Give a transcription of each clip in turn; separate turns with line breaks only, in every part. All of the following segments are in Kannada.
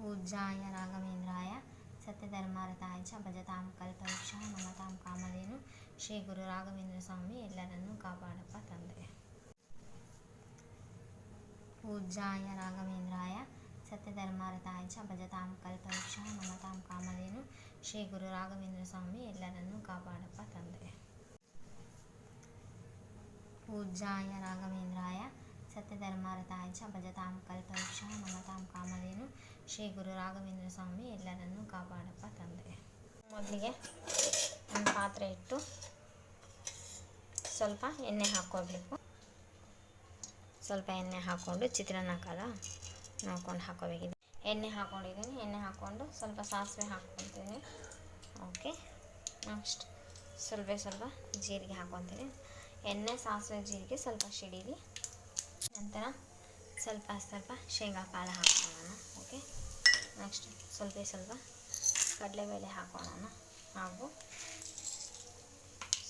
పూజాయ రాఘవేంద్రాయ సత్యధర్మారతాయ భజతాం కల్పవృక్ష మమతాం కామధేను శ్రీ గురు రాఘవేంద్ర స్వామి ఎల్లరన్ను కాపాడప్ప తండ్రి. పూజాయ రాఘవేంద్రాయ సత్యధర్మారతాయ భజతాం కల్పవృక్ష మమతాం కామధేను శ్రీ గురు రాఘవేంద్ర స్వామి ఎల్లరన్ను కాపాడప్ప తండ్రి. పూజాయ రాఘవేంద్రాయ ಸತ್ಯಧರ್ಮಾರತಾಯ ಭಜತಾಂ, ಕಲ್ಪವೃಕ್ಷ ನಮತಾಂ ಕಾಮಧೇನು, ಶ್ರೀ ಗುರು ರಾಘವೇಂದ್ರ ಸ್ವಾಮಿ ಎಲ್ಲರನ್ನೂ ಕಾಪಾಡಪ್ಪ ತಂದೆ. ಮೊದಲಿಗೆ ಒಂದು ಪಾತ್ರೆ ಇಟ್ಟು ಸ್ವಲ್ಪ ಎಣ್ಣೆ ಹಾಕ್ಕೋಬೇಕು ಸ್ವಲ್ಪ ಎಣ್ಣೆ ಹಾಕ್ಕೊಂಡು ಚಿತ್ರಾನ್ನ ಕಾಲ ನೋಡ್ಕೊಂಡು ಹಾಕೋಬೇಕಿದೆ. ಎಣ್ಣೆ ಹಾಕ್ಕೊಂಡಿದ್ದೀನಿ ಎಣ್ಣೆ ಹಾಕ್ಕೊಂಡು ಸ್ವಲ್ಪ ಸಾಸಿವೆ ಹಾಕ್ಕೊತೀನಿ ಓಕೆ. ನೆಕ್ಸ್ಟ್ ಸ್ವಲ್ಪ ಸ್ವಲ್ಪ ಜೀರಿಗೆ ಹಾಕ್ಕೊತೀನಿ ಎಣ್ಣೆ, ಸಾಸಿವೆ, ಜೀರಿಗೆ ಸ್ವಲ್ಪ ಸಿಡೀಲಿ ನಂತರ ಸ್ವಲ್ಪ ಸ್ವಲ್ಪ ಶೇಂಗಾ ಕಾಳು ಹಾಕೋಣ, ಓಕೆ? ನೆಕ್ಸ್ಟ್ ಸ್ವಲ್ಪ ಸ್ವಲ್ಪ ಕಡಲೆಬೇಳೆ ಹಾಕೋಣ ಹಾಗೂ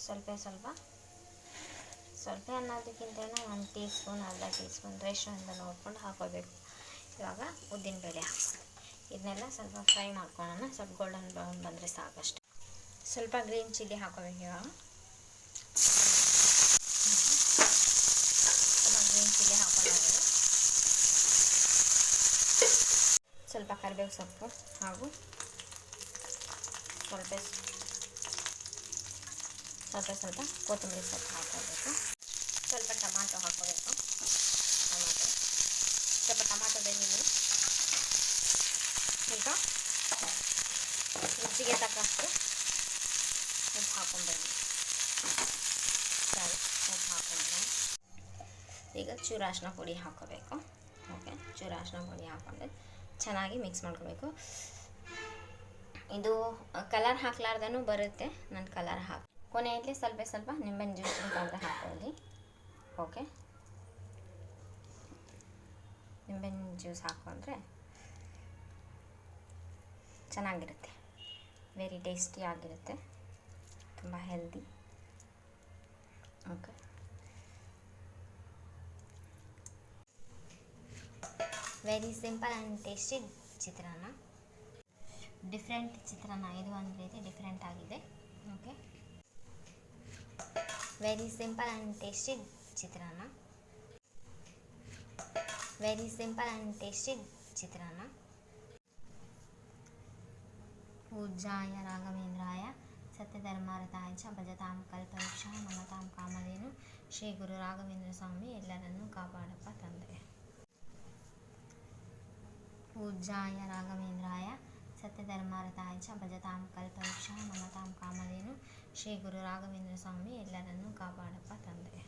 ಸ್ವಲ್ಪ ಸ್ವಲ್ಪ ಸ್ವಲ್ಪ ಅನ್ನೋದಕ್ಕಿಂತ ಒಂದು ಟೀ ಸ್ಪೂನ್ ಅರ್ಧ ಟೀ ಸ್ಪೂನ್ ರೇಷನ್ ಅಂತ ನೋಡ್ಕೊಂಡು ಹಾಕೋಬೇಕು. ಇವಾಗ ಉದ್ದಿನಬೇಳೆ ಹಾಕೋಣ. ಇದನ್ನೆಲ್ಲ ಸ್ವಲ್ಪ ಫ್ರೈ ಮಾಡ್ಕೊಳ್ಳೋಣ ಸ್ವಲ್ಪ ಗೋಲ್ಡನ್ ಬ್ರೌನ್ ಬಂದರೆ ಸಾಕಷ್ಟು. ಸ್ವಲ್ಪ ಗ್ರೀನ್ ಚಿಲ್ಲಿ ಹಾಕೋಬೇಕು ಇವಾಗ ಸ್ವಲ್ಪ ಗ್ರೀನ್ ಚಿಲ್ಲಿ ಹಾಕೊಳ್ಳೋದು ಸ್ವಲ್ಪ ಕರಿಬೇವು ಸೊಪ್ಪು ಹಾಗೂ ಸ್ವಲ್ಪ ಸ್ವಲ್ಪ ಸ್ವಲ್ಪ ಕೊತ್ತಂಬರಿ ಸೊಪ್ಪು ಹಾಕೋಬೇಕು ಸ್ವಲ್ಪ ಟಮಾಟೊ ಹಾಕೋಬೇಕು ಟಮಾಟೊ. ಸ್ವಲ್ಪ ಟಮಾಟೊ ಬೆಳ್ಳುಳ್ಳಿ ಈಗ ರುಚಿಗೆ ತಕ್ಕಷ್ಟು ಉಪ್ಪು ಹಾಕೊಂಡ್ಬನ್ನಿ ಸರಿ, ಉಪ್ಪು ಹಾಕೊಂಡ್ರೆ ಈಗ ಚೂರು ಅರಿಶಿನ ಪುಡಿ ಹಾಕೋಬೇಕು ಓಕೆ ಚೂರು ಅರಿಶಿನ ಪುಡಿ ಹಾಕ್ಕೊಂಡು ಚೆನ್ನಾಗಿ ಮಿಕ್ಸ್ ಮಾಡ್ಕೋಬೇಕು. ಇದು ಕಲರ್ ಹಾಕ್ಲಾರ್ದೂ ಬರುತ್ತೆ. ನಾನು ಕಲರ್ ಹಾಕಿ, ಕೊನೆಯಲ್ಲಿ ಸ್ವಲ್ಪ ಸ್ವಲ್ಪ ನಿಂಬೆ ಜ್ಯೂಸ್ ಬೇಕಂದ್ರೆ ಹಾಕೊಳ್ಳಿ ಓಕೆ ನಿಂಬೆ ಜ್ಯೂಸ್ ಹಾಕೊಂಡ್ರೆ ಚೆನ್ನಾಗಿರುತ್ತೆ. ವೆರಿ ಟೇಸ್ಟಿ ಆಗಿರುತ್ತೆ. ತುಂಬ healthy okay very simple and tasty chitranna. Different chitranna, ಇದು ಒಂದು ರೀತಿ ಡಿಫ್ರೆಂಟ್ ಆಗಿದೆ. Okay very simple and tasty chitranna. Very simple and tasty chitranna. ಪೂಜ್ಯಾಯ ರಾಘವೇಂದ್ರಾಯ, ಸತ್ಯಧರ್ಮಾರತಾಯ ಚ ಭಜತಾಂ ಕಲ್ಪವೃಕ್ಷ ನಮತಾಂ ಕಾಮಧೇನು, ಶ್ರೀ ಗುರು ರಾಘವೇಂದ್ರ ಸ್ವಾಮಿ ಎಲ್ಲರನ್ನೂ ಕಾಪಾಡಪ್ಪ ತಂದೆ. ಪೂಜ್ಯಾಯ ರಾಘವೇಂದ್ರಾಯ ಸತ್ಯಧರ್ಮಾರತಾಯ ಚ ಭಜತಾಂ ಕಲ್ಪವೃಕ್ಷ ನಮತಾಂ ಕಾಮಧೇನು ಶ್ರೀ ಗುರು ರಾಘವೇಂದ್ರ ಸ್ವಾಮಿ ಎಲ್ಲರನ್ನೂ ಕಾಪಾಡಪ್ಪ ತಂದೆ